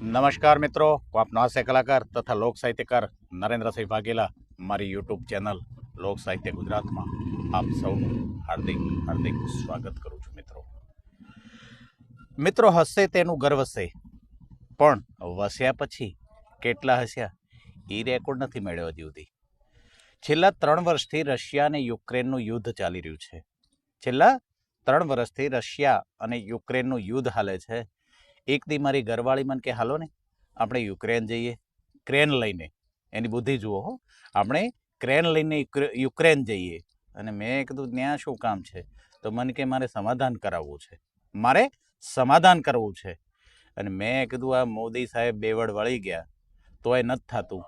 નમસ્કાર મિત્રો, હું આપનો હાસ્ય કલાકાર તથા લોક સાહિત્યકાર નરેન્દ્રસિંહ વાઘેલા, મારી યુટ્યુબ ચેનલ લોક સાહિત્ય ગુજરાતમાં આપ સૌનું હાર્દિક હાર્દિક સ્વાગત કરું છું મિત્રો. મિત્રો હસે તેનું ગર્વ વસે પણ વસ્યા પછી કેટલા હસ્યા? એ રેકોર્ડ નથી મેળવ્યો હજી સુધી. છેલ્લા ત્રણ વર્ષથી રશિયા અને યુક્રેનનું યુદ્ધ ચાલી રહ્યું છે. છેલ્લા ત્રણ વર્ષથી રશિયા અને યુક્રેનનું યુદ્ધ હાલે છે. એક દી મારી ઘરવાળી મને કે, હાલો ને, આપણે યુક્રેન જઈએ. ક્રેન લઈને. એની બુદ્ધિ જુઓ હો. આપણે ક્રેન લઈને યુક્રેન જઈએ. અને મેં કીધું, ત્યાં શું કામ છે? તો મને કે, મારે સમાધાન કરાવવું છે. મારે સમાધાન કરવું છે. અને મેં કીધું, આ મોદી સાહેબ બેવડ વળી ગયા તો એ નથી થતું.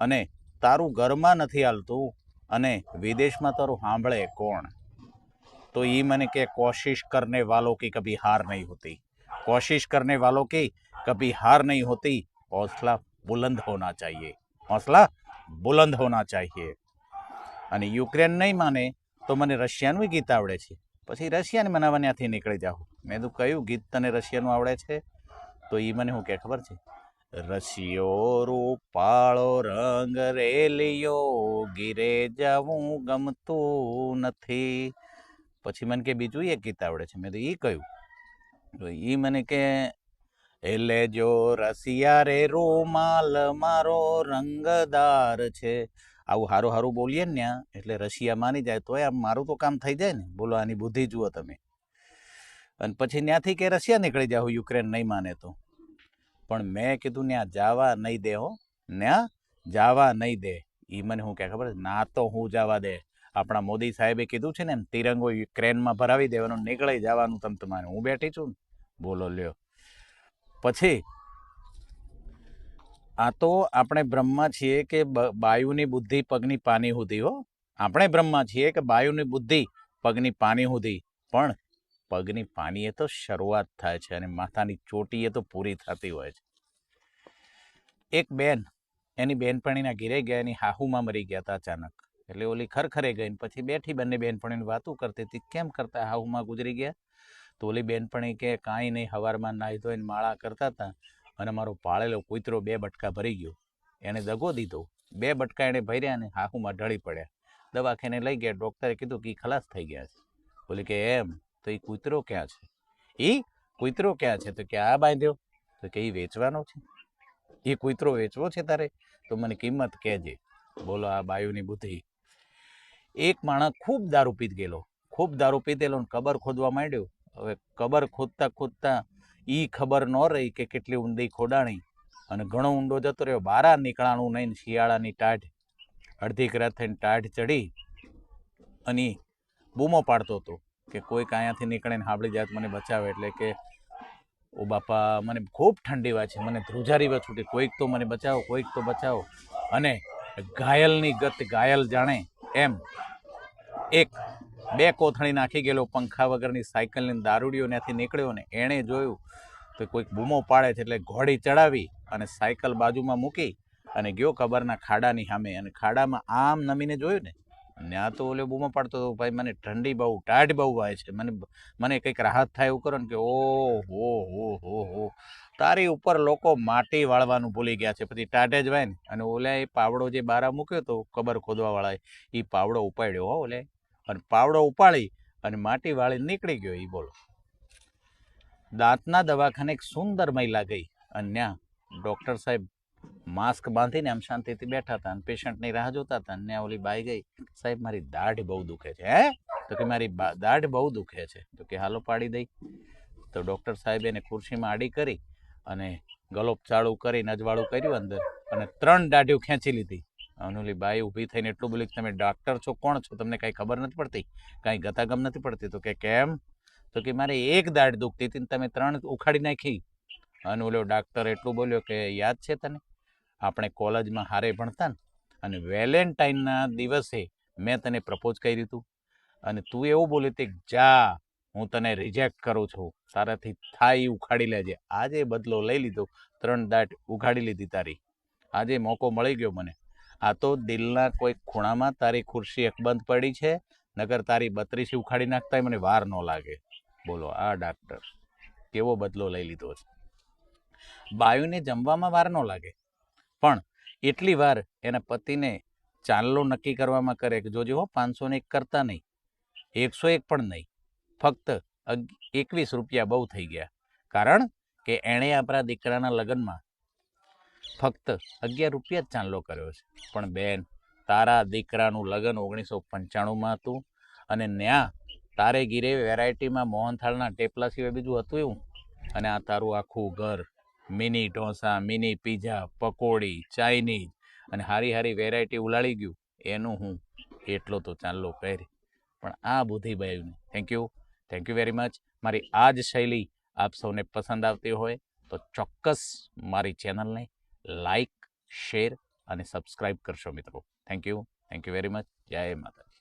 અને તારું ઘરમાં નથી હાલતું, અને વિદેશમાં તારું સાંભળે કોણ? તો એ મને કે, કોશિશ કરને વાલો કે કભી હાર નહીં હોતી. કોશિશ करने वालों की कभी हार नहीं होती। हौसला बुलंद होना चाहिए। हौसला બુલંદ હોના ચાહીએ અને યુક્રેન નહીં માને તો મને રશિયાનું ગીત આવડે છે। પછી રશિયાને મનાવવા ત્યાંથી નીકળી જાઉં। મેં તું કયું ગીત તને રશિયાનું આવડે છે? તો એ મને શું કે ખબર છે? રશિયો રૂપાળો રંગ રેલિયો ગીરે જવું ગમતું નથી। પછી મને કે, બીજું એક ગીત આવડે છે. મેં તો એ કહ્યું તો એ મને કે, એટલે જો રસિયા રે રૂમાલ મારો રંગદાર છે. આવું હારું હારું બોલીએ ને ત્યાં, એટલે રશિયા માની જાય, તોય આમ મારું તો કામ થઈ જાય ને. બોલો, આની બુદ્ધિ જુઓ તમે. અને પછી ત્યાંથી કે રશિયા નીકળી જાઓ યુક્રેન નહીં માને તો. પણ મેં કીધું ત્યાં જાવા નહીં દે હો ત્યાં જાવા નહીં દે. એ મને શું કે ખબર? ના તો હું જવા દે. આપણા મોદી સાહેબે કીધું છે ને, એમ તિરંગો યુક્રેનમાં ભરાવી દેવાનું, નીકળી જવાનું, તમ તમારે. હું બેઠી છું બોલો, લ્યો. પછી, આ તો આપણે બ્રહ્મા છીએ કે બાયુની બુદ્ધિ પગની પાની સુધી હો. આપણે બ્રહ્મા છીએ કે બાયુની બુદ્ધિ પગની પાની સુધી પણ પગની પાની એ તો શરૂઆત થાય છે અને માથાની ચોટી એ તો પૂરી થતી હોય છે. એક બેન, એની બેનપણીના ઘીરે ગયા, એની હાહુમાં મરી ગયા હતા અચાનક. એટલે ઓલી ખરખરે ગઈ પછી બેઠી બંને બેનપણીની વાતું કરતી હતી. કેમ કરતા હાહુમાં ગુજરી ગયા? તો ઓલી બેનપણી કે, કાંઈ નહીં, હવારમાં નાહી ધોઈને માળા કરતા હતા અને મારો પાળેલો કૂતરો બે બટકા ભરી ગયો. એણે દગો દીધો. બે બટકા એણે ભર્યા ને હાહુમાં ઢળી પડ્યા. દવાખાને લઈ ગયા. ડૉક્ટરે કીધું કે ખલાસ થઈ ગયા છે. બોલી કે, એમ? તો એ કૂતરો ક્યાં છે? એ કૂતરો ક્યાં છે? તો કે આ બાંધ્યો. તો કે એ વેચવાનો છે. એ કૂતરો વેચવો છે તારે? તો મને કિંમત કહેજે. બોલો, આ બાયુની બુદ્ધિ એક માણસ ખૂબ દારૂ પીત ગયેલો. ખૂબ દારૂ પીધેલો ને કબર ખોદવા માંડ્યો. હવે કબર ખોદતા ખોદતા એ ખબર ન રહી કે કેટલી ઊંડી ખોડાણી. અને ઘણો ઊંડો જતો રહ્યો. બારા નીકળાણું નહીં, શિયાળાની ટાઢ. અડધી કરાત થઈને ટાઢ ચડી અને બૂમો પાડતો હતો કે કોઈક અહીંયાથી નીકળે ને હાબળી જાત મને બચાવે. એટલે કે, ઓ બાપા, મને ખૂબ ઠંડી વાત છે. મને ધ્રુજારી છૂટી કોઈક તો મને બચાવો, કોઈક તો બચાવો. અને ઘાયલની ગત ઘાયલ જાણે એમ. એક, બે કોથળી નાખી ગયેલો, પંખા વગરની સાયકલની દારૂડીઓ ત્યાંથી નીકળ્યો ને એણે જોયું તો કોઈક બૂમો પાડે છે એટલે ઘોડી ચડાવી અને સાયકલ બાજુમાં મૂકી અને ગયો કબરના ખાડાની સામે. અને ખાડામાં આમ નમીને જોયું ને ત્યાં તો ઓલે બૂમો પાડતો હતો, ભાઈ, મને ઠંડી બહુ, ટાઢ બહુ આવે છે. મને મને કંઈક રાહત થાય એવું કરો ને કે ઓ હો હો હો. હો તારી ઉપર લોકો માટી વાળવાનું ભૂલી ગયા છે. પછી ટાઢે જ વાય ને. અને ઓલા એ પાવડો જે બારા મૂક્યો તો કબર ખોદવાવાળાએ એ પાવડો ઉપાડ્યો હો ઓલે. અને પાવડો ઉપાડી અને માટી વાળી નીકળી ગયો એ બોલો. દાંતના દવાખાને એક સુંદર મહિલા ગઈ. અને ત્યાં ડૉક્ટર સાહેબ માસ્ક બાંધીને આમ શાંતિથી બેઠા હતા અને પેશન્ટની રાહ જોતા હતા ને ઓલી બાઈ ગઈ, સાહેબ, મારી દાઢ બહુ દુખે છે, હે? તો કે, મારી દાઢ બહુ દુખે છે. તો કે, હાલો, પાડી દઈ. તો ડૉક્ટર સાહેબ એને ખુરશીમાં આડી કરી અને ગલોપ ચાળું કરી અજવાળું કર્યું અંદર અને ત્રણ દાઢીઓ ખેંચી લીધી. અને ઓલી બાઈ ઊભી થઈને એટલું બોલી, તમે ડૉક્ટર છો, કોણ છો? તમને કાંઈ ખબર નથી પડતી? કાંઈ ગતાગમ નથી પડતી? તો કે, કેમ? તો કે, મારે એક દાઢ દુખતી હતી ને તમે ત્રણ ઉખાડી નાખી. અને ઓલો ડાક્ટર એટલું બોલ્યો કે, યાદ છે તને? આપણે કોલેજમાં હારે ભણતા ને, અને વેલેન્ટાઇનના દિવસે મેં તને પ્રપોઝ કર્યું હતું અને તું એવું બોલ્યું હતી જા, હું તને રિજેક્ટ કરું છું. તારાથી થાય ઉખાડી લેજે. આજે બદલો લઈ લીધો. ત્રણ દાટ ઉઘાડી લીધી તારી. આજે મોકો મળી ગયો મને. આ તો દિલના કોઈ ખૂણામાં તારી ખુરશી અકબંધ પડી છે નગર તારી બત્રીસી ઉખાડી નાખતા મને વાર ન લાગે. બોલો, આ ડાક્ટર કેવો બદલો લઈ લીધો છે? બાયુને જમવામાં વાર ન લાગે. પણ એટલી વાર એના પતિને ચાંદલો નક્કી કરવામાં કરે કે જોજો હો પાંચસો ને એક કરતા નહીં, એકસો એક પણ નહીં, ફક્ત એકવીસ રૂપિયા બહુ થઈ ગયા. કારણ કે એણે આપણા દીકરાના લગ્નમાં ફક્ત અગિયાર રૂપિયા જ ચાંદલો કર્યો છે. પણ બેન, તારા દીકરાનું લગ્ન ઓગણીસો પંચાણુંમાં હતું અને ન્યા તારે ગીરે વેરાયટીમાં મોહનથાળના ટેપલા સિવાય બીજું હતું એવું? અને આ તારું આખું ઘર મિની ઢોસા, મિની પીઝા, પકોડી, ચાઇનીઝ અને હારી હારી વેરાયટી ઉલાળી ગયું. એનું હું એટલો તો ચાંદલો પહેરી. પણ આ બુદ્ધિભાઈનું thank you thank you very much મારી આ જ શૈલી આપ સૌને પસંદ આવતી હોય તો ચોક્કસ મારી ચેનલને લાઈક શેર અને સબસ્ક્રાઇબ કરશો મિત્રો. Thank you thank you very much જય માતા